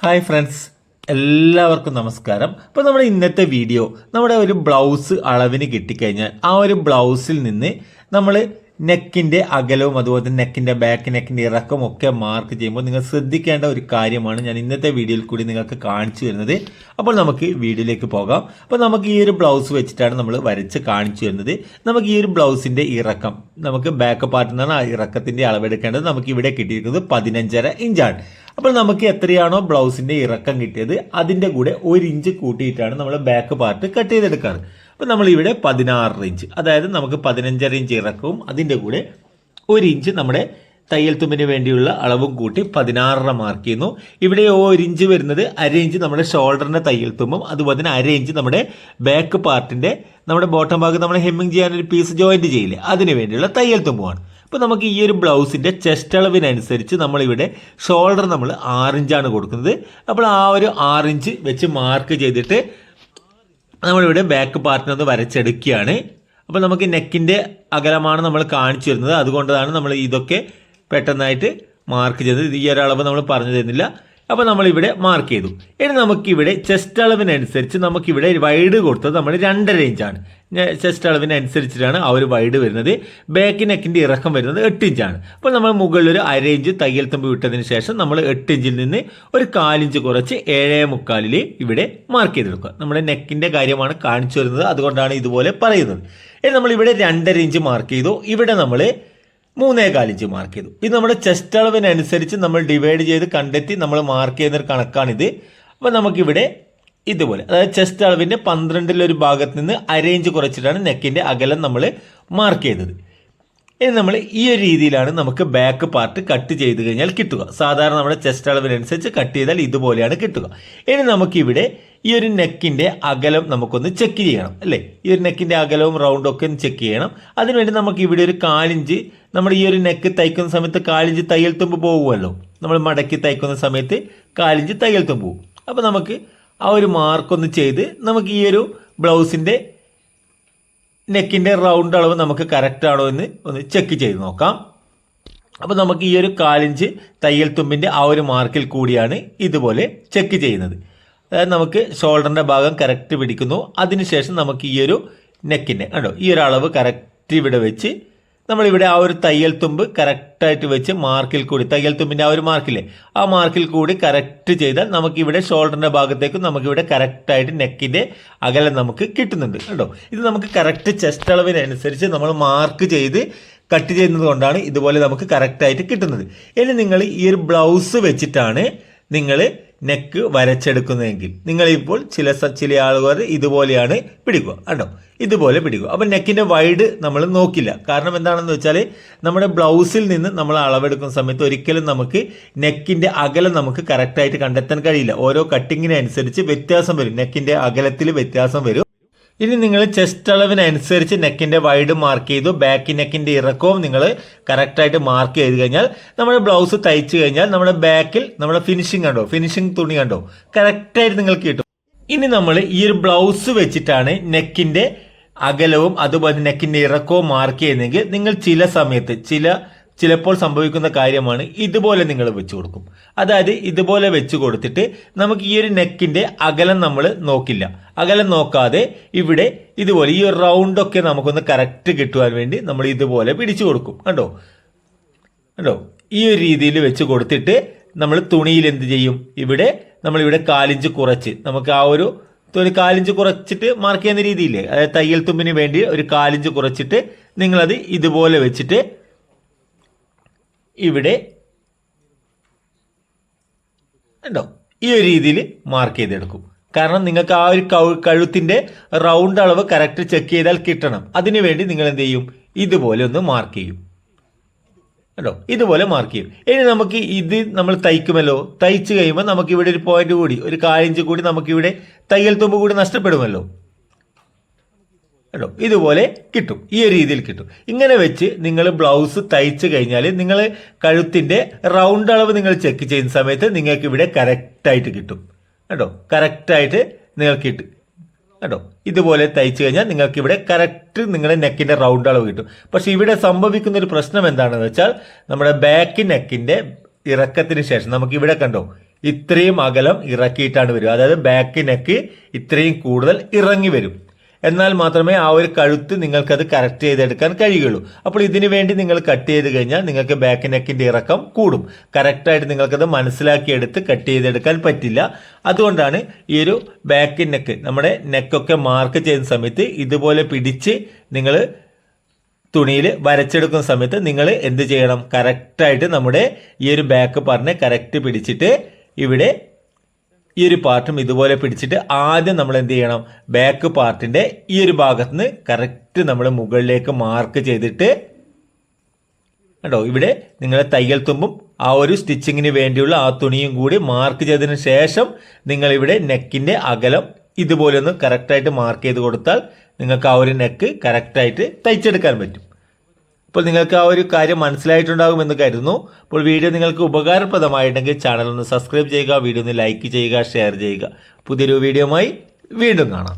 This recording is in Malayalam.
Hi friends. എല്ലാവർക്കും നമസ്കാരം. അപ്പോൾ നമ്മുടെ ഇന്നത്തെ വീഡിയോ നമ്മുടെ ഒരു ബ്ലൗസ് അളവിന് കിട്ടിക്കഴിഞ്ഞാൽ ആ ഒരു ബ്ലൗസിൽ നിന്ന് നമ്മൾ നെക്കിന്റെ അകലവും അതുപോലെ തന്നെ നെക്കിന്റെ ബാക്ക് നെക്കിന്റെ ഇറക്കവും ഒക്കെ മാർക്ക് ചെയ്യുമ്പോൾ നിങ്ങൾ ശ്രദ്ധിക്കേണ്ട ഒരു കാര്യമാണ് ഞാൻ ഇന്നത്തെ വീഡിയോയിൽ കൂടി നിങ്ങൾക്ക് കാണിച്ചു തരുന്നത്. അപ്പോൾ നമുക്ക് വീഡിയോയിലേക്ക് പോകാം. അപ്പോൾ നമുക്ക് ഈ ഒരു ബ്ലൗസ് വെച്ചിട്ടാണ് നമ്മൾ വരച്ച് കാണിച്ചു തരുന്നത്. നമുക്ക് ഈ ഒരു ബ്ലൗസിന്റെ ഇറക്കം നമുക്ക് ബാക്ക് പാർട്ടിൽ നിന്നാണ് ആ ഇറക്കത്തിന്റെ അളവെടുക്കേണ്ടത്. നമുക്ക് ഇവിടെ കിട്ടിയിരിക്കുന്നത് പതിനഞ്ചര ഇഞ്ചാണ്. അപ്പോൾ നമുക്ക് എത്രയാണോ ബ്ലൗസിന്റെ ഇറക്കം കിട്ടിയത് അതിന്റെ കൂടെ ഒരു ഇഞ്ച് കൂട്ടിയിട്ടാണ് നമ്മൾ ബാക്ക് പാർട്ട് കട്ട് ചെയ്തെടുക്കാറ്. അപ്പോൾ നമ്മൾ ഇവിടെ പതിനാറ് ഇഞ്ച് അതായത് നമുക്ക് പതിനഞ്ചര ഇഞ്ച് ഇറക്കവും അതിന്റെ കൂടെ ഒരു ഇഞ്ച് നമ്മുടെ തയ്യൽ തുമ്പിന് വേണ്ടിയുള്ള അളവും കൂട്ടി പതിനാറര മാർക്ക് ചെയ്യുന്നു. ഇവിടെ ഒരു ഇഞ്ച് വരുന്നത് അര ഇഞ്ച് നമ്മുടെ ഷോൾഡറിന്റെ തയ്യൽ തുമ്പും അതുപോലെ തന്നെ അര ഇഞ്ച് നമ്മുടെ ബാക്ക് പാർട്ടിന്റെ നമ്മുടെ ബോട്ടം ഭാഗം നമ്മൾ ഹെമ്മിങ് ചെയ്യാൻ ഒരു പീസ് ജോയിന്റ് ചെയ്യില്ലേ അതിന് വേണ്ടിയുള്ള തയ്യൽ തുമ്പുമാണ്. അപ്പോൾ നമുക്ക് ഈ ഒരു ബ്ലൗസിന്റെ ചെസ്റ്റ് അളവിനനുസരിച്ച് നമ്മളിവിടെ ഷോൾഡർ നമ്മൾ ആറിഞ്ചാണ് കൊടുക്കുന്നത്. അപ്പോൾ ആ ഒരു ആറിഞ്ച് വെച്ച് മാർക്ക് ചെയ്തിട്ട് നമ്മളിവിടെ ബാക്ക് പാർട്ടിനൊന്ന് വരച്ചെടുക്കുകയാണ്. അപ്പോൾ നമുക്ക് നെക്കിന്റെ അകലമാണ് നമ്മൾ കാണിച്ചു തരുന്നത്. അതുകൊണ്ടാണ് നമ്മൾ ഇതൊക്കെ പെട്ടെന്നായിട്ട് മാർക്ക് ചെയ്തത്. ഈ ഒരളവ് നമ്മൾ പറഞ്ഞു തരുന്നില്ല. അപ്പോൾ നമ്മളിവിടെ മാർക്ക് ചെയ്തു. ഇനി നമുക്കിവിടെ ചെസ്റ്റ് അളവിനനുസരിച്ച് നമുക്കിവിടെ വൈഡ് കൊടുത്തത് നമ്മൾ രണ്ടര ഇഞ്ചാണ് ചെസ്റ്റ് അളവിനനുസരിച്ചിട്ടാണ് ആ ഒരു വൈഡ് വരുന്നത്. ബാക്ക് നെക്കിന്റെ ഇറക്കം വരുന്നത് എട്ട് ഇഞ്ചാണ് അപ്പോൾ നമ്മൾ മുകളിൽ ഒരു അര ഇഞ്ച് തയ്യൽ തുമ്പ് വിട്ടതിന് ശേഷം നമ്മൾ എട്ട് ഇഞ്ചിൽ നിന്ന് ഒരു കാലിഞ്ച് കുറച്ച് ഏഴേ മുക്കാലിൽ ഇവിടെ മാർക്ക് ചെയ്തെടുക്കുക. നമ്മുടെ നെക്കിന്റെ കാര്യമാണ് കാണിച്ചു വരുന്നത് അതുകൊണ്ടാണ് ഇതുപോലെ പറയുന്നത്. ഇനി നമ്മൾ ഇവിടെ രണ്ടര ഇഞ്ച് മാർക്ക് ചെയ്തു. ഇവിടെ നമ്മൾ മൂന്നേ കാലിഞ്ച് മാർക്ക് ചെയ്തു. ഇത് നമ്മുടെ ചെസ്റ്റ് അളവിനനുസരിച്ച് നമ്മൾ ഡിവൈഡ് ചെയ്ത് കണ്ടെത്തി നമ്മൾ മാർക്ക് ചെയ്യുന്ന ഒരു കണക്കാണിത്. അപ്പോൾ നമുക്കിവിടെ ഇതുപോലെ. അതായത് ചെസ്റ്റ് അളവിന്റെ പന്ത്രണ്ടിലൊരു ഭാഗത്ത് നിന്ന് അരേഞ്ച് കുറച്ചിട്ടാണ് നെക്കിന്റെ അകലം നമ്മൾ മാർക്ക് ചെയ്തത്. ഇനി നമ്മൾ ഈ ഒരു രീതിയിലാണ് നമുക്ക് ബാക്ക് പാർട്ട് കട്ട് ചെയ്ത് കഴിഞ്ഞാൽ കിട്ടുക. സാധാരണ നമ്മുടെ ചെസ്റ്റ് അളവിനനുസരിച്ച് കട്ട് ചെയ്താൽ ഇതുപോലെയാണ് കിട്ടുക. ഇനി നമുക്കിവിടെ ഈ ഒരു നെക്കിന്റെ അകലം നമുക്കൊന്ന് ചെക്ക് ചെയ്യണം അല്ലേ? ഈ ഒരു നെക്കിന്റെ അകലവും റൗണ്ടും ഒക്കെ ഒന്ന് ചെക്ക് ചെയ്യണം. അതിനുവേണ്ടി നമുക്ക് ഇവിടെ ഒരു കാലിഞ്ച് നമ്മൾ ഈ ഒരു നെക്ക് തയ്ക്കുന്ന സമയത്ത് കാലിഞ്ച് തയ്യൽ തുമ്പ് പോകുമല്ലോ നമ്മൾ മടക്കി തയ്ക്കുന്ന സമയത്ത് കാലിഞ്ച് തയ്യൽ തുമ്പ് പോകും അപ്പോൾ നമുക്ക് ആ ഒരു മാർക്കൊന്ന് ചെയ്ത് നമുക്ക് ഈ ഒരു ബ്ലൗസിന്റെ നെക്കിന്റെ റൗണ്ട് അളവ് നമുക്ക് കറക്റ്റ് ആണോ എന്ന് ഒന്ന് ചെക്ക് ചെയ്ത് നോക്കാം. അപ്പോൾ നമുക്ക് ഈ ഒരു കാലിഞ്ച് തയ്യൽ തുമ്പിന്റെ ആ ഒരു മാർക്കിൽ കൂടിയാണ് ഇതുപോലെ ചെക്ക് ചെയ്യുന്നത്. അതായത് നമുക്ക് ഷോൾഡറിന്റെ ഭാഗം കറക്റ്റ് പിടിക്കുന്നു. അതിനുശേഷം നമുക്ക് ഈ ഒരു നെക്കിന്റെ കണ്ടോ? ഈ ഒരു അളവ് കറക്റ്റ് ഇവിടെ വെച്ച് നമ്മളിവിടെ ആ ഒരു തയ്യൽ തുമ്പ് കറക്റ്റായിട്ട് വെച്ച് മാർക്കിൽ കൂടി തയ്യൽ തുമ്പിന്റെ ആ ഒരു മാർക്കില്ലേ? ആ മാർക്കിൽ കൂടി കറക്റ്റ് ചെയ്താൽ നമുക്കിവിടെ ഷോൾഡറിന്റെ ഭാഗത്തേക്കും നമുക്കിവിടെ കറക്റ്റായിട്ട് നെക്കിന്റെ അകലം നമുക്ക് കിട്ടുന്നുണ്ട്. കേട്ടോ ഇത് നമുക്ക് കറക്റ്റ് ചെസ്റ്റ് അളവിനനുസരിച്ച് നമ്മൾ മാർക്ക് ചെയ്ത് കട്ട് ചെയ്യുന്നത് കൊണ്ടാണ് ഇതുപോലെ നമുക്ക് കറക്റ്റായിട്ട് കിട്ടുന്നത്. ഇനി നിങ്ങൾ ഈ ഒരു ബ്ലൗസ് വെച്ചിട്ടാണ് നിങ്ങൾ നെക്ക് വരച്ചെടുക്കുന്നതെങ്കിൽ നിങ്ങളിപ്പോൾ ചില ചില ആളുകാർ ഇതുപോലെയാണ് പിടിക്കുക കണ്ടോ? ഇതുപോലെ പിടിക്കുക. അപ്പം നെക്കിന്റെ വൈഡ് നമ്മൾ നോക്കില്ല. കാരണം എന്താണെന്ന് വെച്ചാൽ നമ്മുടെ ബ്ലൗസിൽ നിന്ന് നമ്മൾ അളവെടുക്കുന്ന സമയത്ത് ഒരിക്കലും നമുക്ക് നെക്കിന്റെ അകലം നമുക്ക് കറക്റ്റായിട്ട് കണ്ടെത്താൻ കഴിയില്ല. ഓരോ കട്ടിങ്ങിനനുസരിച്ച് വ്യത്യാസം വരും. നെക്കിന്റെ അകലത്തിൽ വ്യത്യാസം വരും. ഇനി നിങ്ങൾ ചെസ്റ്റ് അളവിനനുസരിച്ച് നെക്കിന്റെ വൈഡ് മാർക്ക് ചെയ്തു ബാക്ക് നെക്കിന്റെ ഇറക്കവും നിങ്ങൾ കറക്റ്റായിട്ട് മാർക്ക് ചെയ്ത് കഴിഞ്ഞാൽ നമ്മുടെ ബ്ലൗസ് തയ്ച്ചു കഴിഞ്ഞാൽ നമ്മുടെ ബാക്കിൽ നമ്മുടെ ഫിനിഷിംഗ് കണ്ടോ? ഫിനിഷിംഗ് തുണി കണ്ടോ? കറക്റ്റായിട്ട് നിങ്ങൾക്ക് കിട്ടും. ഇനി നമ്മൾ ഈ ഒരു ബ്ലൗസ് വെച്ചിട്ടാണ് നെക്കിന്റെ അകലവും അതുപോലെ നെക്കിന്റെ ഇറക്കവും മാർക്ക് ചെയ്യുന്നെങ്കിൽ നിങ്ങൾ ചില സമയത്ത് ചില ചിലപ്പോൾ സംഭവിക്കുന്ന കാര്യമാണ് ഇതുപോലെ നിങ്ങൾ വെച്ച് കൊടുക്കും. അതായത് ഇതുപോലെ വെച്ച് കൊടുത്തിട്ട് നമുക്ക് ഈ ഒരു നെക്കിന്റെ അകലം നമ്മൾ നോക്കില്ല. അകലം നോക്കാതെ ഇവിടെ ഇതുപോലെ ഈ ഒരു റൗണ്ടൊക്കെ നമുക്കൊന്ന് കറക്റ്റ് കിട്ടുവാൻ വേണ്ടി നമ്മൾ ഇതുപോലെ പിടിച്ചു കൊടുക്കും. കണ്ടോ? കണ്ടോ? ഈ ഒരു രീതിയിൽ വെച്ച് കൊടുത്തിട്ട് നമ്മൾ തുണിയിൽ എന്ത് ചെയ്യും? ഇവിടെ നമ്മളിവിടെ കാലിഞ്ച് കുറച്ച് നമുക്ക് ആ ഒരു തുണി കാലിഞ്ച് കുറച്ചിട്ട് മാർക്ക് ചെയ്യുന്ന രീതിയില്ലേ? അതായത് തയ്യൽ തുമ്പിന് വേണ്ടി ഒരു കാലിഞ്ച് കുറച്ചിട്ട് നിങ്ങളത് ഇതുപോലെ വെച്ചിട്ട് ഇവിടെ ഉണ്ടോ? ഈ ഒരു രീതിയിൽ മാർക്ക് ചെയ്തെടുക്കും. കാരണം നിങ്ങൾക്ക് ആ ഒരു കഴു- കഴുത്തിന്റെ റൗണ്ട് അളവ് കറക്റ്റ് ചെക്ക് ചെയ്താൽ കിട്ടണം. അതിനുവേണ്ടി നിങ്ങൾ എന്ത് ചെയ്യും? ഇതുപോലെ ഒന്ന് മാർക്ക് ചെയ്യും. കേട്ടോ ഇതുപോലെ മാർക്ക് ചെയ്യും. ഇനി നമുക്ക് ഇത് നമ്മൾ തയ്ക്കുമല്ലോ? തയ്ച്ചു കഴിയുമ്പോൾ നമുക്ക് ഇവിടെ ഒരു പോയിന്റ് കൂടി ഒരു കാലിഞ്ച് കൂടി നമുക്കിവിടെ തയ്യൽ തുമ്പ് കൂടി നഷ്ടപ്പെടുമല്ലോ. കേട്ടോ ഇതുപോലെ കിട്ടും. ഈ രീതിയിൽ കിട്ടും. ഇങ്ങനെ വെച്ച് നിങ്ങൾ ബ്ലൗസ് തയ്ച്ചു കഴിഞ്ഞാൽ നിങ്ങൾ കഴുത്തിന്റെ റൗണ്ട് അളവ് നിങ്ങൾ ചെക്ക് ചെയ്യുന്ന സമയത്ത് നിങ്ങൾക്ക് ഇവിടെ കറക്റ്റായിട്ട് കിട്ടും. കേട്ടോ കറക്റ്റായിട്ട് നിങ്ങൾക്ക് കിട്ടും. കേട്ടോ ഇതുപോലെ തയ്ച്ചു കഴിഞ്ഞാൽ നിങ്ങൾക്ക് ഇവിടെ കറക്റ്റ് നിങ്ങളുടെ നെക്കിന്റെ റൗണ്ട് അളവ് കിട്ടും. പക്ഷേ ഇവിടെ സംഭവിക്കുന്ന ഒരു പ്രശ്നം എന്താണെന്ന് വെച്ചാൽ നമ്മുടെ ബാക്ക് നെക്കിന്റെ ഇറക്കത്തിന് ശേഷം നമുക്ക് ഇവിടെ കണ്ടോ? ഇത്രയും അകലം ഇറക്കിയിട്ടാണ് വരും അതായത് ബാക്ക് നെക്ക് ഇത്രയും കൂടുതൽ ഇറങ്ങി വരും. എന്നാൽ മാത്രമേ ആ ഒരു കഴുത്ത് നിങ്ങൾക്കത് കറക്റ്റ് ചെയ്തെടുക്കാൻ കഴിയുള്ളൂ. അപ്പോൾ ഇതിനു വേണ്ടി നിങ്ങൾ കട്ട് ചെയ്ത് കഴിഞ്ഞാൽ നിങ്ങൾക്ക് ബാക്ക് നെക്കിന്റെ ഇറക്കം കൂടും. കറക്റ്റായിട്ട് നിങ്ങൾക്കത് മനസ്സിലാക്കിയെടുത്ത് കട്ട് ചെയ്തെടുക്കാൻ പറ്റില്ല. അതുകൊണ്ടാണ് ഈ ഒരു ബാക്ക് നെക്ക് നമ്മുടെ നെക്കൊക്കെ മാർക്ക് ചെയ്യുന്ന സമയത്ത് ഇതുപോലെ പിടിച്ച് നിങ്ങൾ തുണിയിൽ വരച്ചെടുക്കുന്ന സമയത്ത് നിങ്ങൾ എന്ത് ചെയ്യണം? കറക്റ്റായിട്ട് നമ്മുടെ ഈ ഒരു ബാക്ക് പാർട്ടിനെ കറക്റ്റ് പിടിച്ചിട്ട് ഇവിടെ ഈ ഒരു പാർട്ടും ഇതുപോലെ പിടിച്ചിട്ട് ആദ്യം നമ്മൾ എന്ത് ചെയ്യണം ബാക്ക് പാർട്ടിന്റെ ഈ ഒരു ഭാഗത്ത് നിന്ന് കറക്റ്റ് നമ്മൾ മുകളിലേക്ക് മാർക്ക് ചെയ്തിട്ട് കേട്ടോ ഇവിടെ നിങ്ങൾ തയ്യൽ തുമ്പും ആ ഒരു സ്റ്റിച്ചിങ്ങിന് വേണ്ടിയുള്ള ആ തുണിയും കൂടി മാർക്ക് ചെയ്തതിന് ശേഷം നിങ്ങൾ ഇവിടെ നെക്കിന്റെ അകലം ഇതുപോലെ ഒന്ന് കറക്റ്റായിട്ട് മാർക്ക് ചെയ്ത് കൊടുത്താൽ നിങ്ങൾക്ക് ആ ഒരു നെക്ക് കറക്റ്റായിട്ട് തയ്ച്ചെടുക്കാൻ പറ്റും. അപ്പോൾ നിങ്ങൾക്ക് ആ ഒരു കാര്യം മനസ്സിലായിട്ടുണ്ടാകും എന്ന് കരുതുന്നു. അപ്പോൾ വീഡിയോ നിങ്ങൾക്ക് ഉപകാരപ്രദമായിട്ടുണ്ടെങ്കിൽ ചാനൽ ഒന്ന് സബ്സ്ക്രൈബ് ചെയ്യുക വീഡിയോ ഒന്ന് ലൈക്ക് ചെയ്യുക ഷെയർ ചെയ്യുക. പുതിയൊരു വീഡിയോയുമായി വീണ്ടും കാണാം.